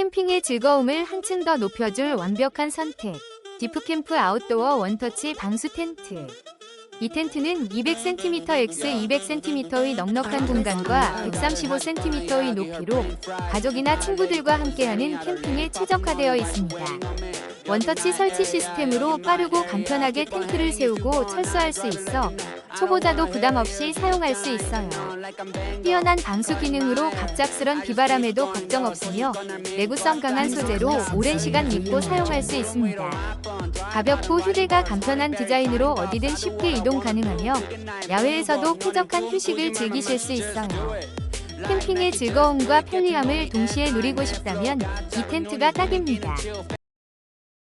캠핑의 즐거움을 한층 더 높여줄 완벽한 선택. 디프캠프 아웃도어 원터치 방수 텐트. 이 텐트는 200cm x 200cm의 넉넉한 공간과 135cm의 높이로 가족이나 친구들과 함께하는 캠핑에 최적화되어 있습니다. 원터치 설치 시스템으로 빠르고 간편하게 텐트를 세우고 철수할 수 있어 초보자도 부담 없이 사용할 수 있어요. 뛰어난 방수 기능으로 갑작스런 비바람에도 걱정 없으며 내구성 강한 소재로 오랜 시간 믿고 사용할 수 있습니다. 가볍고 휴대가 간편한 디자인으로 어디든 쉽게 이동 가능하며 야외에서도 쾌적한 휴식을 즐기실 수 있어요. 캠핑의 즐거움과 편리함을 동시에 누리고 싶다면 이 텐트가 딱입니다.